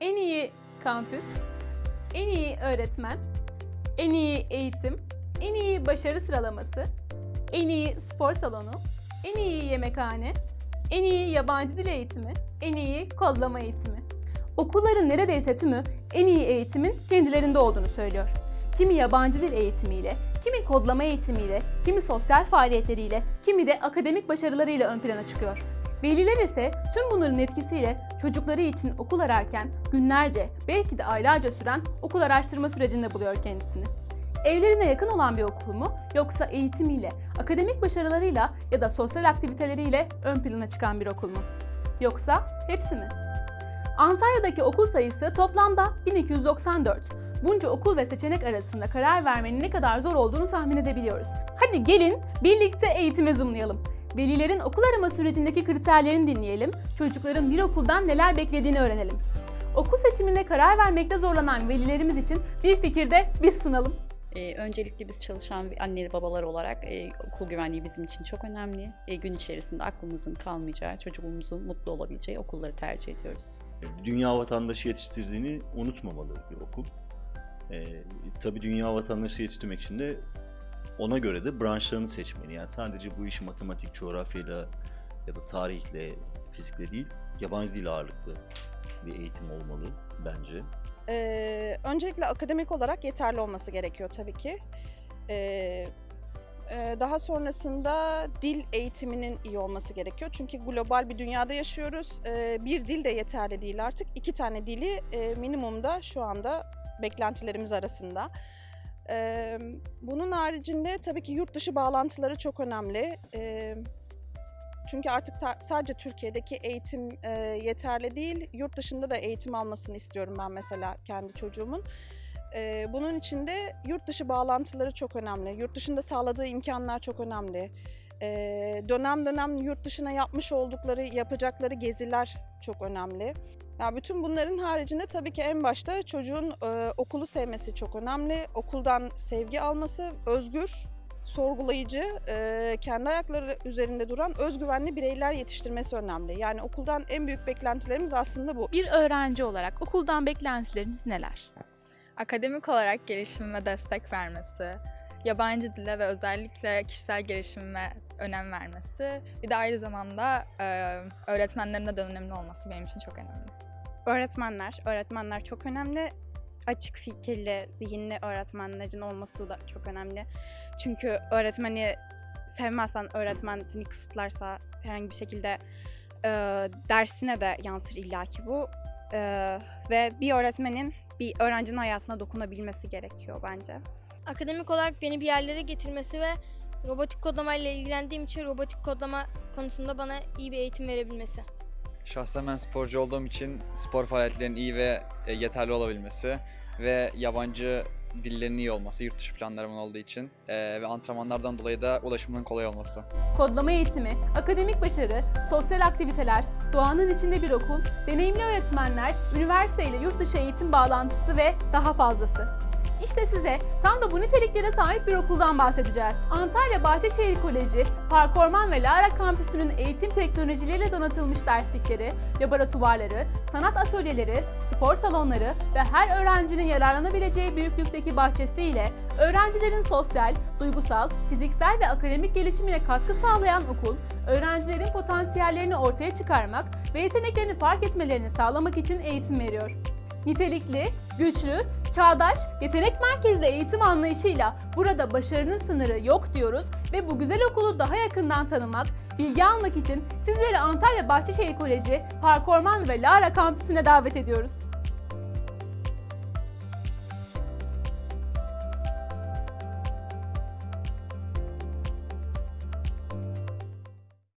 En iyi kampüs, en iyi öğretmen, en iyi eğitim, en iyi başarı sıralaması, en iyi spor salonu, en iyi yemekhane, en iyi yabancı dil eğitimi, en iyi kodlama eğitimi. Okulların neredeyse tümü en iyi eğitimin kendilerinde olduğunu söylüyor. Kimi yabancı dil eğitimiyle, kimi kodlama eğitimiyle, kimi sosyal faaliyetleriyle, kimi de akademik başarılarıyla ön plana çıkıyor. Veliler ise tüm bunların etkisiyle çocukları için okul ararken günlerce, belki de aylarca süren okul araştırma sürecinde buluyor kendisini. Evlerine yakın olan bir okul mu yoksa eğitimiyle, akademik başarılarıyla ya da sosyal aktiviteleriyle ön plana çıkan bir okul mu? Yoksa hepsi mi? Antalya'daki okul sayısı toplamda 1294. Bunca okul ve seçenek arasında karar vermenin ne kadar zor olduğunu tahmin edebiliyoruz. Hadi gelin birlikte eğitime zoomlayalım. Velilerin okul arama sürecindeki kriterlerini dinleyelim, çocukların bir okuldan neler beklediğini öğrenelim. Okul seçimine karar vermekte zorlanan velilerimiz için bir fikir de biz sunalım. Ee, öncelikle biz çalışan anne babalar olarak e, okul güvenliği bizim için çok önemli. E, gün içerisinde aklımızın kalmayacağı, çocuğumuzun mutlu olabileceği okulları tercih ediyoruz. dünya vatandaşı yetiştirdiğini unutmamalı bir okul. Ee, tabii dünya vatandaşı yetiştirmek için de ona göre de branşlarını seçmeli. Yani sadece bu iş matematik, coğrafyayla ya da tarihle, fizikle değil, yabancı dil ağırlıklı bir eğitim olmalı bence. Ee, öncelikle akademik olarak yeterli olması gerekiyor tabii ki. Ee, e, daha sonrasında dil eğitiminin iyi olması gerekiyor. Çünkü global bir dünyada yaşıyoruz. Ee, bir dil de yeterli değil artık. İki tane dili e, minimumda şu anda beklentilerimiz arasında. Ee, bunun haricinde tabii ki yurt dışı bağlantıları çok önemli. Ee, çünkü artık sa- sadece Türkiye'deki eğitim e, yeterli değil, yurt dışında da eğitim almasını istiyorum ben mesela kendi çocuğumun. E, bunun için de yurt dışı bağlantıları çok önemli. Yurt dışında sağladığı imkanlar çok önemli. E, dönem dönem yurt dışına yapmış oldukları, yapacakları geziler çok önemli. Ya bütün bunların haricinde tabii ki en başta çocuğun e, okulu sevmesi çok önemli. Okuldan sevgi alması, özgür, sorgulayıcı, e, kendi ayakları üzerinde duran özgüvenli bireyler yetiştirmesi önemli. Yani okuldan en büyük beklentilerimiz aslında bu. Bir öğrenci olarak okuldan beklentileriniz neler? akademik olarak gelişimime destek vermesi, yabancı dile ve özellikle kişisel gelişimime önem vermesi, bir de aynı zamanda e, öğretmenlerimle de önemli olması benim için çok önemli. Öğretmenler, öğretmenler çok önemli. Açık fikirli, zihinli öğretmenlerin olması da çok önemli. Çünkü öğretmeni sevmezsen, öğretmen seni kısıtlarsa herhangi bir şekilde e, dersine de yansır illaki bu. E, ve bir öğretmenin bir öğrencinin hayatına dokunabilmesi gerekiyor bence. akademik olarak beni bir yerlere getirmesi ve robotik kodlama ile ilgilendiğim için robotik kodlama konusunda bana iyi bir eğitim verebilmesi. Şahsen ben sporcu olduğum için spor faaliyetlerinin iyi ve e, yeterli olabilmesi ve yabancı dillerin iyi olması, yurt dışı planlarımın olduğu için e, ve antrenmanlardan dolayı da ulaşımının kolay olması. Kodlama eğitimi, akademik başarı, sosyal aktiviteler, doğanın içinde bir okul, deneyimli öğretmenler, üniversite ile yurt dışı eğitim bağlantısı ve daha fazlası. İşte size tam da bu niteliklere sahip bir okuldan bahsedeceğiz. Antalya Bahçeşehir Koleji, Park Orman ve Lara Kampüsü'nün eğitim teknolojileriyle donatılmış derslikleri, laboratuvarları, sanat atölyeleri, spor salonları ve her öğrencinin yararlanabileceği büyüklükteki bahçesiyle öğrencilerin sosyal, duygusal, fiziksel ve akademik gelişimine katkı sağlayan okul, öğrencilerin potansiyellerini ortaya çıkarmak ve yeteneklerini fark etmelerini sağlamak için eğitim veriyor. Nitelikli, güçlü, çağdaş, yetenek merkezli eğitim anlayışıyla burada başarının sınırı yok diyoruz ve bu güzel okulu daha yakından tanımak, bilgi almak için sizleri Antalya Bahçeşehir Koleji, Park Orman ve Lara Kampüsü'ne davet ediyoruz.